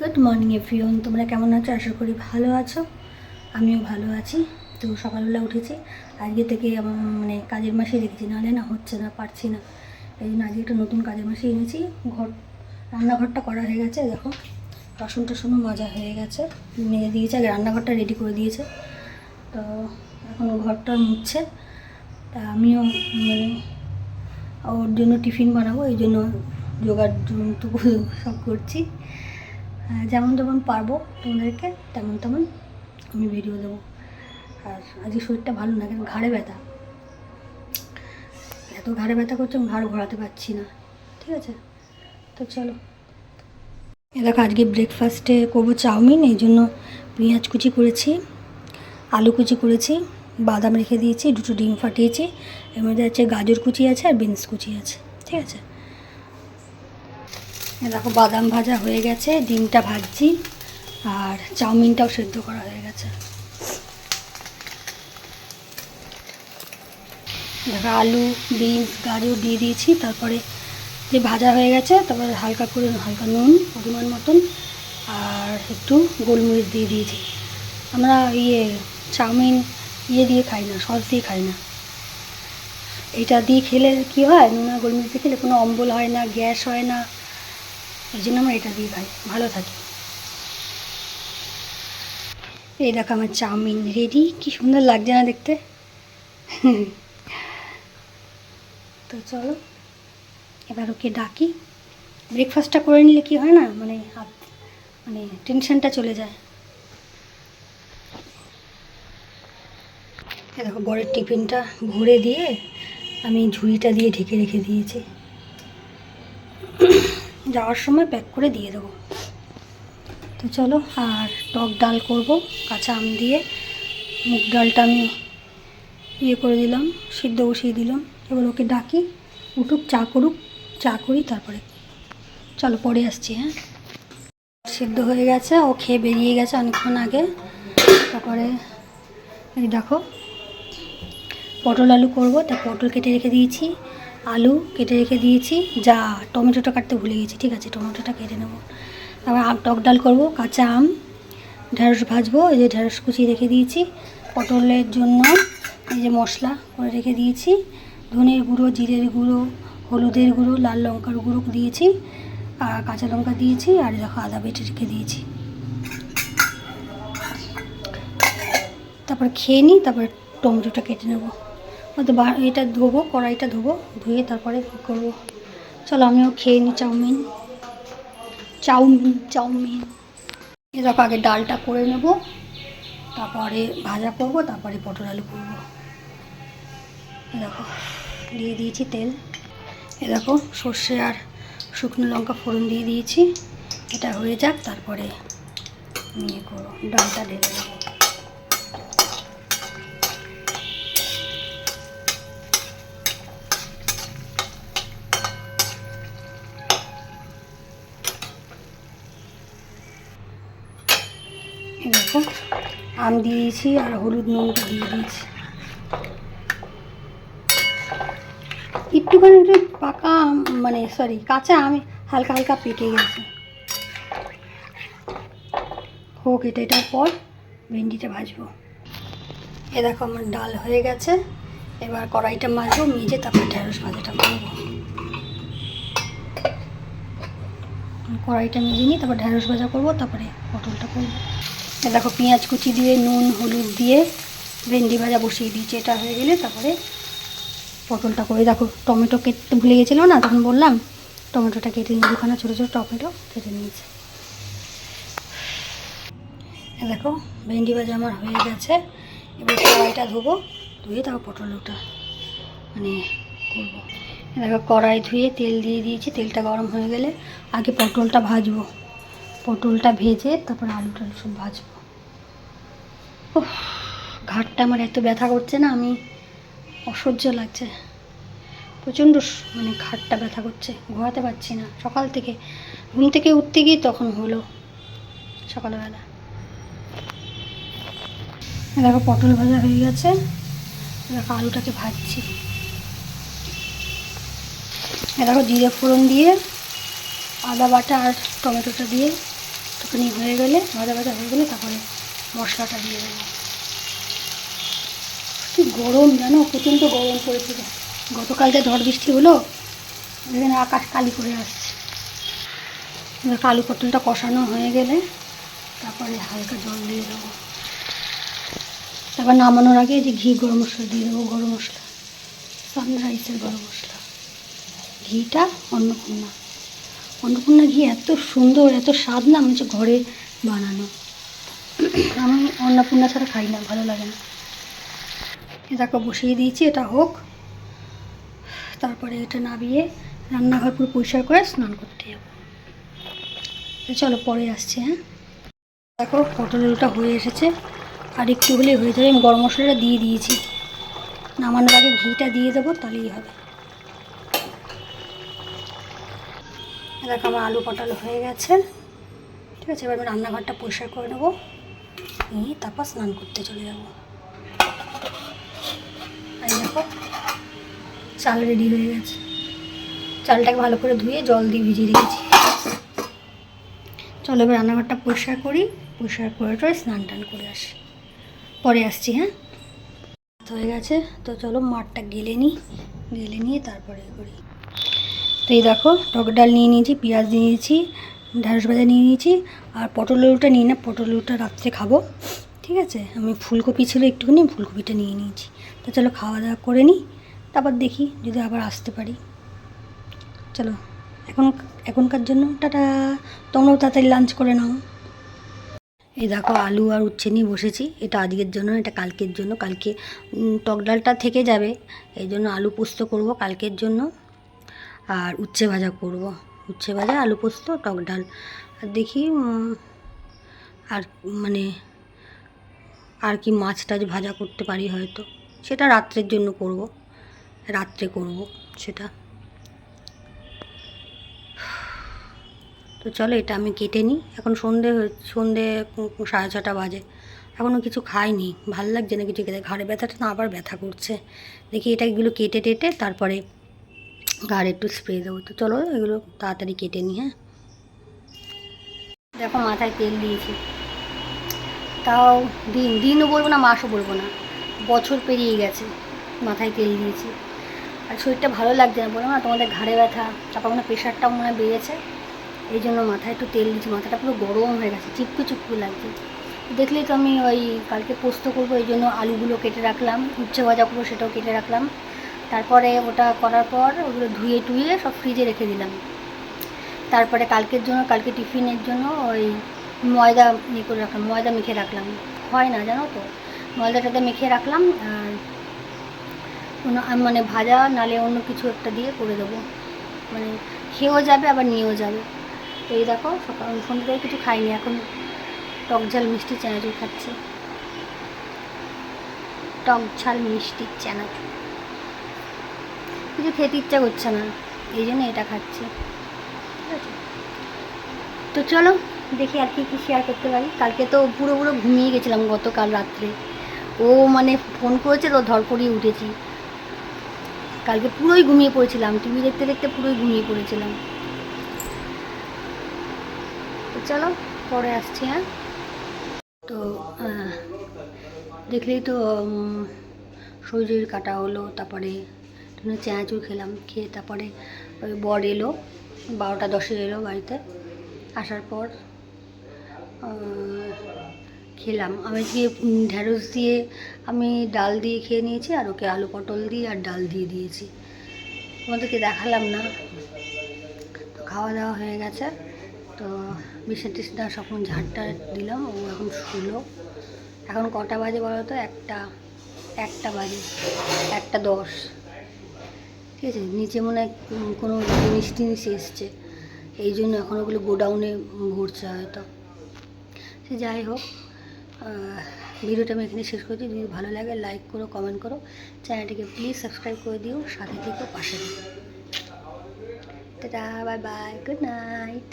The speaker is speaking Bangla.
গুড মর্নিং এভরিওন তোমরা কেমন আছো? আশা করি ভালো আছো। আমিও ভালো আছি। তো সকালবেলা উঠেছি। আজকে থেকে আমার মানে কাজের মাসে রেখেছি। নাহলে না হচ্ছে না, পারছি না। এই জন্য আজকে একটা নতুন কাজের মাসে এনেছি। ঘর, রান্নাঘরটা করা হয়ে গেছে, দেখো। রসুন টসুনও মজা হয়ে গেছে। মেয়ে দিয়েছে, আগে রান্নাঘরটা রেডি করে দিয়েছে। তো এখন ঘরটা মুছছে। তা আমিও মানে ওর জন্য টিফিন বানাবো, এই জন্য জোগাড় টুকু সব করছি। যেমন যেমন পারব তোমাদেরকে, তেমন তেমন আমি ভিডিও দেবো। আর আজকে শরীরটা ভালো না, কেন? ঘাড়ে ব্যথা। এত ঘাড়ে ব্যথা করছে, আমি ঘাড় ঘোরাতে পারছি না। ঠিক আছে? তো চলো। এ দেখো, আজকে ব্রেকফাস্টে করব চাউমিন, এই জন্য পেঁয়াজ কুচি করেছি, আলু কুচি করেছি, বাদাম রেখে দিয়েছি, দুটো ডিম ফাটিয়েছি, এর মধ্যে আছে গাজর কুচি আছে আর বিনস কুচি আছে। ঠিক আছে? দেখো বাদাম ভাজা হয়ে গেছে, ডিমটা ভাজছি, আর চাউমিনটাও সেদ্ধ করা হয়ে গেছে। দেখো আলু, বিনস, গাজর দিয়ে দিয়েছি, তারপরে যে ভাজা হয়ে গেছে, তারপরে হালকা করে, হালকা নুন পরিমাণ মতন, আর একটু গোলমরিচ দিয়ে দিয়েছি। আমরা ইয়ে চাউমিন ইয়ে দিয়ে খাই না, সস দিয়ে খাই না। এটা দিয়ে খেলে কি হয়? নুন আর গোলমরিচ দিয়ে খেলে কোনো অম্বল হয় না, গ্যাস হয় না। এই জন্য আমরা এটা দিয়ে খাই, ভালো থাকি। এই দেখো আমার চাউমিন রেডি কি সুন্দর লাগছে না দেখতে? তো চলো, এবার ওকে ডাকি। ব্রেকফাস্টটা করে নিলে কি হয় না মানে মানে টেনশনটা চলে যায়। দেখো বরের টিফিনটা ভরে দিয়ে আমি ঝুড়িটা দিয়ে ঢেকে রেখে দিয়েছি। যাওয়ার সময় প্যাক করে দিয়ে দেবো। তো চলো, আর টক ডাল করব, কাঁচা আম দিয়ে। মুগ ডালটা আমি ইয়ে করে দিলাম, সিদ্ধ বসিয়ে দিলাম। এবার ওকে ডাকি, উঠুক, চা করুক, চা করি, তারপরে চলো পরে আসছি হ্যাঁ? সিদ্ধ হয়ে গেছে, ও খেয়ে বেরিয়ে গেছে অনেকক্ষণ আগে। তারপরে এই দেখো, পটল আলু করব, তা পটল কেটে রেখে দিয়েছি। আলু কেটে রেখে দিয়েছি। যা টমেটোটা কাটতে ভুলে গেছি, ঠিক আছে, টমেটোটা কেটে নেব। তারপর আম, টক ডাল করব, কাঁচা আম, ঢেঁড়স ভাজবো, এই যে ঢেঁড়স কুচি রেখে দিয়েছি। পটলের জন্য এই যে মশলা করে রেখে দিয়েছি। ধনের গুঁড়ো, জিরের গুঁড়ো, হলুদের গুঁড়ো, লাল লঙ্কার গুঁড়ো দিয়েছি, আর কাঁচা লঙ্কা দিয়েছি, আর দেখো আদা বেটে রেখে দিয়েছি। তারপর খেয়ে নিই, তারপর টমেটোটা কেটে নেব। হয়তো এটা ধোবো, কড়াইটা ধোবো, ধুয়ে তারপরে কী করব? চলো আমিও খেয়ে নিই চাউমিন। Chowmein chowmein. এরকম আগে ডালটা করে নেব, তারপরে ভাজা করব, তারপরে পটল আলু করব। দেখো, দিয়ে দিয়েছি তেল। এ দেখো, সর্ষে আর শুকনো লঙ্কা ফোড়ন দিয়ে দিয়েছি। এটা হয়ে যাক, তারপরে নিয়ে করো ডালটা ঢেলে দেবো আম দিয়েছি আর হলুদ নুনটা দিয়ে দিয়েছি। একটুখানি একটু পাকা আম মানে সরি কাঁচা আম হালকা হালকা পেকে গেছে। হোক, এটা এটার পর ভেন্ডিটা ভাজবো। এ দেখো আমার ডাল হয়ে গেছে। এবার কড়াইটা মাজবো মেজে তারপর ঢেঁড়স ভাজাটা করব কড়াইটা মেজে নিই তারপর ঢেঁড়স ভাজা করব, তারপরে পটলটা করব। দেখো পেঁয়াজ কুচি দিয়ে, নুন, হলুদ দিয়ে ভেন্ডি ভাজা বসিয়ে দিয়েছি। এটা হয়ে গেলে তারপরে পটলটা করে দেখো, টমেটো কেটে, ভুলে গেছিল না? তখন বললাম, টমেটোটা কেটে নিয়ে দুখানা ছোটো ছোটো টমেটো কেটে নিয়েছি। দেখো, ভেন্ডি ভাজা আমার হয়ে গেছে। এবার কড়াইটা ধোবো, ধুয়ে তারপর পটলটা মানে করব। দেখো, কড়াই ধুয়ে তেল দিয়ে দিয়েছি, তেলটা গরম হয়ে গেলে আগে পটলটা ভাজবো। পটলটা ভেজে তারপর আলু টালু সব ভাজবো। উফ, ঘাটটা আমার এত ব্যথা করছে না আমি অসহ্য লাগছে। প্রচণ্ড মানে ঘাটটা ব্যথা করছে ঘোরাতে পারছি না। সকাল থেকে ঘুম থেকে উঠতে গিয়ে তখন হলো সকালবেলা। দেখো পটল ভাজা হয়ে গেছে। দেখো আলুটাকে ভাজছি। দেখো জিরে ফোড়ন দিয়ে আদা বাটা আর টমেটোটা দিয়ে একটুখানি হয়ে গেলে ভাজা ভাজা হয়ে গেলে তারপরে মশলাটা দিয়ে দেবো। কি গরম জানো? প্রচণ্ড গরম পড়েছিল। গতকাল যে ঝড় বৃষ্টি হলো এখানে আকাশ কালি করে আসছে। এবার আলু পটলটা কষানো হয়ে গেলে তারপরে হালকা জল দিয়ে দেবো। তারপর নামানোর আগে যে ঘি গরম মশলা দিয়ে দেবো, গরম মশলা। সানরাইসের গরম মশলা। ঘিটা অন্নপূর্ণা। অন্নপূর্ণা ঘি এত সুন্দর, এত স্বাদ না হচ্ছে ঘরে বানানো। আমি অন্নপূর্ণা ছাড়া খাই না, ভালো লাগে না। এটাকে বসিয়ে দিয়েছি, এটা হোক। তারপরে এটা নাবিয়ে রান্নাঘর পুরো পরিষ্কার করে স্নান করতে যাব। চলো, পরে আসছি হ্যাঁ। দেখো পটল হয়ে এসেছে। আর একটু হলেই হয়ে যাবে, আমি গরম মশলাটা দিয়ে দিয়েছি। নামানোর আগে ঘিটা দিয়ে দেবো, তাহলেই হবে। দেখো, আমার আলু পটল হয়ে গেছে। ঠিক আছে, এবার আমি রান্নাঘরটা পরিষ্কার করে নেব। নিয়ে তারপর স্নান করতে চলে যাব। আর দেখো, চাল রেডি হয়ে গেছে। চালটাকে ভালো করে ধুয়ে জল দিয়ে ভিজিয়ে রেখেছি। চলো এবার রান্নাঘরটা পরিষ্কার করি, পরিষ্কার করে টরে স্নান টান করে আসি। পরে আসছি হ্যাঁ? হয়ে গেছে, তো চলো মাঠটা গেলে নিই, গেলে নিয়ে তারপরে করি। তো এই দেখো, টক ডাল নিয়ে নিয়েছি, পেঁয়াজ নিয়ে নিয়েছি ঢ্যাঁড়স ভাজা নিয়ে নিয়েছি আর পটল আলুটা নিয়ে না, পটল আলুটা রাত্রে খাব। ঠিক আছে? আমি ফুলকপি ছিল একটুখানি, ফুলকপিটা নিয়ে নিয়েছি। তো চলো খাওয়া দাওয়া করে নিই, তারপর দেখি যদি আবার আসতে পারি। চলো, এখন, এখনকার জন্য টাটা। তোমরাও তাড়াতাড়ি লাঞ্চ করে নাও। এই দেখো আলু আর উচ্ছে নিয়ে বসেছি। এটা আজকের জন্য, এটা কালকের জন্য। কালকে টক ডালটা থেকে যাবে। এই জন্য আলু পোস্ত করব কালকের জন্য। আর উচ্ছে ভাজা করব। উচ্ছে ভাজা, আলু পোস্ত, টক ডাল। আর দেখি আর মানে আর কি মাছ টাছ ভাজা করতে পারি হয়তো। সেটা রাত্রের জন্য করব। রাত্রে করব সেটা। তো চলো, এটা আমি কেটে নিই। এখন সন্ধে সন্ধে সাড়ে ছটা বাজে। এখনও কিছু খাইনি। ভালো লাগছে না কিছু খেতে। ঘাড়ে ব্যথাটা না, আবার ব্যথা করছে। দেখি এটা এগুলো কেটে টেটে তারপরে ঘাড়ে একটু স্প্রে দেবো। তো চলো এগুলো তাড়াতাড়ি কেটে নিই হ্যাঁ? দেখো মাথায় তেল দিয়েছি। তাও দিন, দিনও বলব না, মাসও বলব না। বছর পেরিয়ে গেছে, মাথায় তেল দিয়েছি। আর শরীরটা ভালো লাগছে না বললাম না, তোমাদের ঘাড়ে ব্যথা তারপর মনে প্রেশারটাও মনে হয় বেড়েছে। এই জন্য মাথায় একটু তেল দিচ্ছি মাথাটা পুরো গরম হয়ে গেছে, চিপকু চিপকু লাগছে। দেখলেই তো আমি ওই কালকে পোস্ত করব, এই জন্য আলুগুলো কেটে রাখলাম, উচ্ছে ভাজা করব সেটাও কেটে রাখলাম। তারপরে ওটা করার পর ওগুলো ধুয়ে টুয়ে সব ফ্রিজে রেখে দিলাম। তারপরে কালকের জন্য, কালকে টিফিনের জন্য ওই ময়দা ইয়ে করে রাখলাম, ময়দা মেখে রাখলাম। হয় না, জানো তো? ময়দাটাতে মেখে রাখলাম আর মানে ভাজা নালে অন্য কিছু একটা দিয়ে করে দেবো। মানে খেয়েও যাবে, আবার নিয়েও যাবে। এই দেখো, সকাল সন্ধ্যে কিছু খাইনি, এখন টক ঝাল মিষ্টি চানাচুর খাচ্ছি। টক ঝাল মিষ্টি চানাচুর। কিছু খেতে ইচ্ছা করছে না। এই জন্য এটা খাচ্ছি। ঠিক আছে? তো চলো, দেখি আর কি কি শেয়ার করতে পারি। কালকে তো পুরো পুরো ঘুমিয়ে গেছিলাম গতকাল রাত্রে। ও মানে ফোন করেছে তো ধরপড়িয়ে উঠেছি। কালকে পুরোই ঘুমিয়ে পড়েছিলাম। টিভি দেখতে দেখতে পুরোই ঘুমিয়ে পড়েছিলাম। তো চলো, পরে আসছি হ্যাঁ? তো দেখলেই তো শরীর কাটা হলো, তারপরে চানাচুর খেলাম খেয়ে তারপরে ওই বর এলো বারোটা দশে এলো বাড়িতে। আসার পর খেলাম। আমি উম, ঢ্যাঁড়স দিয়ে আমি ডাল দিয়ে খেয়ে নিয়েছি আর ওকে আলু পটল দিয়ে আর ডাল দিয়ে দিয়েছি। তোমাদেরকে দেখালাম না। তো খাওয়া দাওয়া হয়ে গেছে। তো বিছনা টিছনা সখন ঝাড়টা দিলাম ও এখন শুলো। এখন কটা বাজে বলো তো? একটা একটা বাজে একটা দশ। ঠিক আছে? নিচে মনে হয় কোনো জিনিস টিনিস এসছে। এই জন্য এখন ওগুলো গোডাউনে ঘুরছে হয়তো। সে যাই হোক ভিডিওটা আমি এখানে শেষ করছি। যদি ভালো লাগে লাইক করো কমেন্ট করো। চ্যানেলটিকে প্লিজ সাবস্ক্রাইব করে দিও। সাথে থেকেও পাশে দিও বাই বাই গুড নাইট